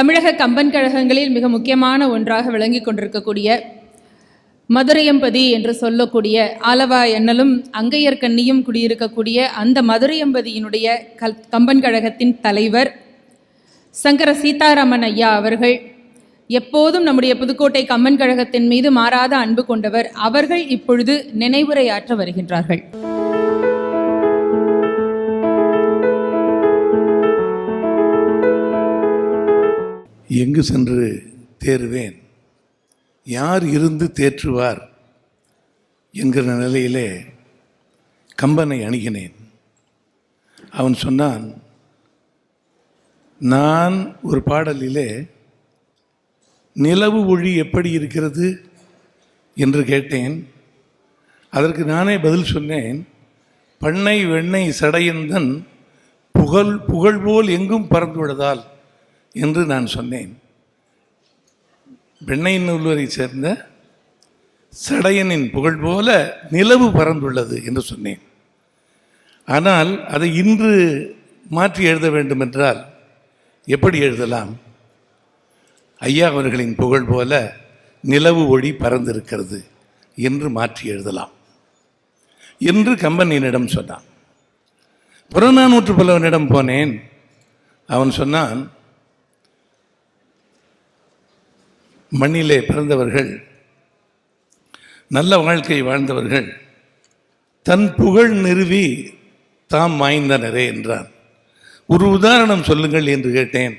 தமிழக கம்பன் கழகங்களில் மிக முக்கியமான ஒன்றாக விளங்கி கொண்டிருக்கக்கூடிய மதுரையம்பதி என்று சொல்லக்கூடிய ஆலவா எண்ணலும் அங்கையர் கண்ணியும் குடியிருக்கக்கூடிய அந்த மதுரையம்பதியினுடைய கல் கம்பன் கழகத்தின் தலைவர் சங்கர சீதாராமன் ஐயா அவர்கள் எப்போதும் நம்முடைய புதுக்கோட்டை கம்பன் கழகத்தின் மீது மாறாத அன்பு கொண்டவர். அவர்கள் இப்பொழுது நினைவுரையாற்ற வருகின்றார்கள். எங்கு சென்று தேறுவேன்? யார் இருந்து தேற்றுவார்? என்கிற நிலையிலே கம்பனை அணுகினேன். அவன் சொன்னான் நான் ஒரு பாடலிலே நிலவு ஒளி எப்படி இருக்கிறது? என்று கேட்டேன். அதற்கு நானே பதில் சொன்னேன் பண்ணை வெண்ணெய் சடையந்தன் புகழ் புகழ் போல் எங்கும் பறந்து விடுதால் என்று நான் சொன்னேன். வெண்ணை நூல்வரை சேர்ந்த சடையனின் புகழ் போல நிலவு பறந்துள்ளது என்று சொன்னேன். ஆனால் அதை இன்று மாற்றி எழுத வேண்டுமென்றால் எப்படி எழுதலாம்? ஐயா அவர்களின் புகழ் போல நிலவு ஒளி பறந்திருக்கிறது என்று மாற்றி எழுதலாம் என்று கம்பன் என்னிடம் சொன்னான். புறநானூற்று புலவனிடம் போனேன். அவன் சொன்னான் மண்ணிலே பிறந்தவர்கள் நல்ல வாழ்க்கை வாழ்ந்தவர்கள் தன் புகழ் நிறுவி தாம் வாய்ந்தனரே என்றான் ஒரு உதாரணம் சொல்லுங்கள் என்று கேட்டேன்.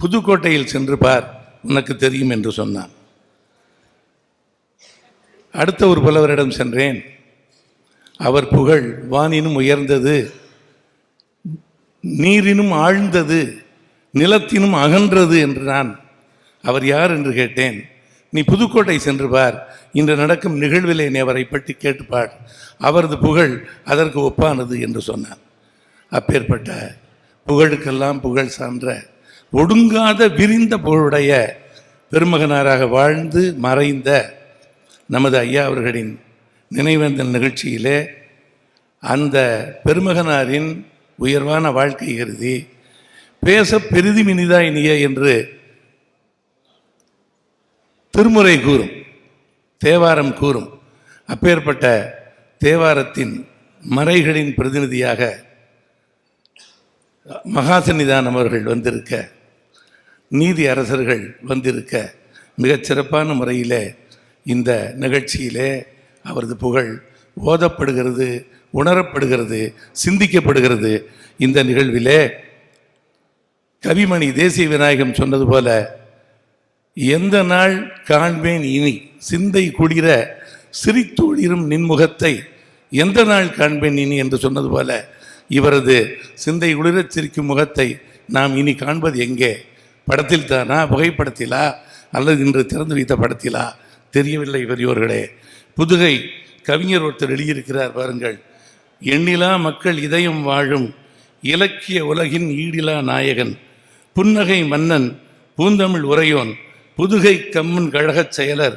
புதுக்கோட்டையில் சென்று பார் உனக்கு தெரியும் என்று சொன்னான். அடுத்த ஒரு புலவரிடம் சென்றேன். அவர் புகழ் வானினும் உயர்ந்தது நீரினும் ஆழ்ந்தது நிலத்தினும் அகன்றது என்று நான் அவர் யார் என்று கேட்டேன். நீ புதுக்கோட்டை சென்று பார். இன்று நடக்கும் நிகழ்விலே நீ அவரை பற்றி கேட்டுப்பார் அவரது புகழ் அதற்கு ஒப்பானது என்று சொன்னான். அப்பேற்பட்ட புகழுக்கெல்லாம் புகழ் சான்ற ஒடுங்காத விரிந்த புகழுடைய பெருமகனாராக வாழ்ந்து மறைந்த நமது ஐயா அவர்களின் நினைவேந்தல் நிகழ்ச்சியிலே அந்த பெருமகனாரின் உயர்வான வாழ்க்கை கருதி பேச பெரிதி மினிதா இனிய என்று திருமுறை கூறும் தேவாரம் கூறும். அப்பேற்பட்ட தேவாரத்தின் மறைகளின் பிரதிநிதியாக மகாசன்னிதானம் அவர்கள் வந்திருக்க நீதி அரசர்கள் வந்திருக்க மிகச் சிறப்பான முறையிலே இந்த நிகழ்ச்சியிலே அவரது புகழ் ஓதப்படுகிறது உணரப்படுகிறது சிந்திக்கப்படுகிறது. இந்த நிகழ்விலே கவிமணி தேசிய விநாயகம் சொன்னது போல எந்த நாள் காண்பேன் இனி? சிந்தை குளிர சிரித்தொழிரும் நின்முகத்தை எந்த நாள் காண்பேன் இனி என்று சொன்னது போல இவரது சிந்தை குளிரச் சிரிக்கும் முகத்தை நாம் இனி காண்பது எங்கே? படத்தில் தானா? புகைப்படத்திலா? அல்லது இன்று திறந்து வைத்த படத்திலா? தெரியவில்லை பெரியோர்களே. புதுகை கவிஞர் ஒருத்தர் எழுதியிருக்கிறார் பாருங்கள். எண்ணிலா மக்கள் இதயம் வாழும் இலக்கிய உலகின் ஈடிலா நாயகன் புன்னகை மன்னன் பூந்தமிழ் உரையோன் புதுகை கம்மன் கழகச் செயலர்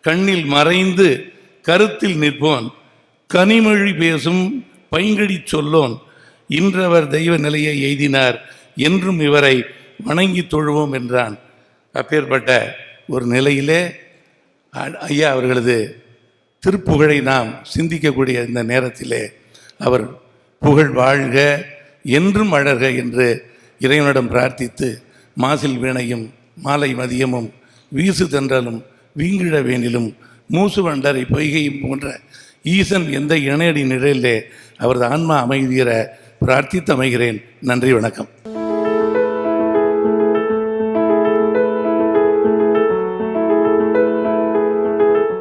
கண்ணில் மறைந்து கருத்தில் நிற்போன் கனிமொழி பேசும் பைங்கடி சொல்லோன் இன்றவர் தெய்வ நிலையை எய்தினார் என்றும் இவரை வணங்கி தொழுவோம் என்றான். அப்பேற்பட்ட ஒரு நிலையிலே ஐயா அவர்களது திருப்புகழை நாம் சிந்திக்கக்கூடிய இந்த நேரத்திலே அவர் புகழ் வாழ்க என்றும் வளர்க என்று இறைவனிடம் பிரார்த்தித்து மாசில் வீணையும் மாலை மதியமும் வீசு தென்றலும் வீங்கிழ வேண்டிலும் மூசு வண்டரை பொய்கையும் போன்ற ஈசன் எந்த இணையடி நிழலிலே அவரது ஆன்மா அமைதியர பிரார்த்தித்து அமைகிறேன் நன்றி வணக்கம்.